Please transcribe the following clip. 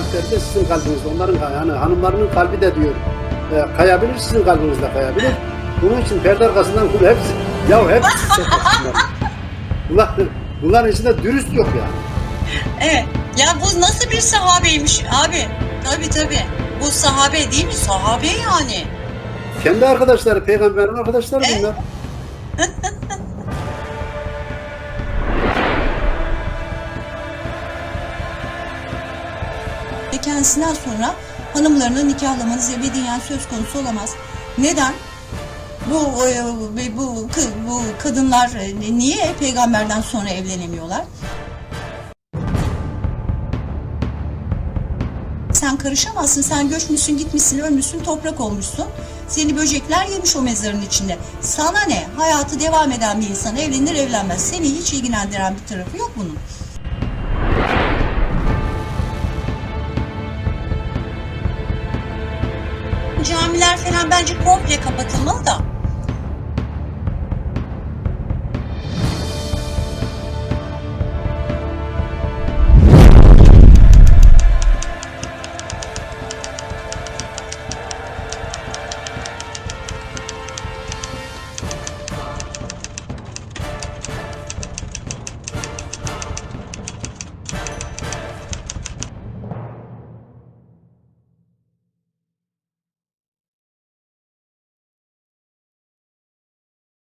kalpleri de sizin kalbinizde. Onların yani hanımlarının kalbi de diyor e, kayabilir, sizin kalbinizde kayabilir. Bunun için perde arkasından bunu hepsi, ya hepsi seçmişler. Bunlar, bunların içinde dürüst yok yani. Evet. Ya bu nasıl bir sahabeymiş abi? Tabii tabii. Bu sahabe değil mi? Sahabe yani. Kendi arkadaşları, peygamberin arkadaşları bunlar. Ve kendisinden sonra hanımlarını nikahlamanız ebediyen söz konusu olamaz. Neden? Bu bu kı- bu kadınlar e, niye peygamberden sonra evlenemiyorlar? Sen karışamazsın. Sen göçmüşsün, gitmişsin, ölmüşsün, toprak olmuşsun. Seni böcekler yemiş o mezarın içinde. Sana ne? Hayatı devam eden bir insan evlenir evlenmez. Seni hiç ilgilendiren bir tarafı yok bunun. Oteller falan bence komple kapatılmalı da.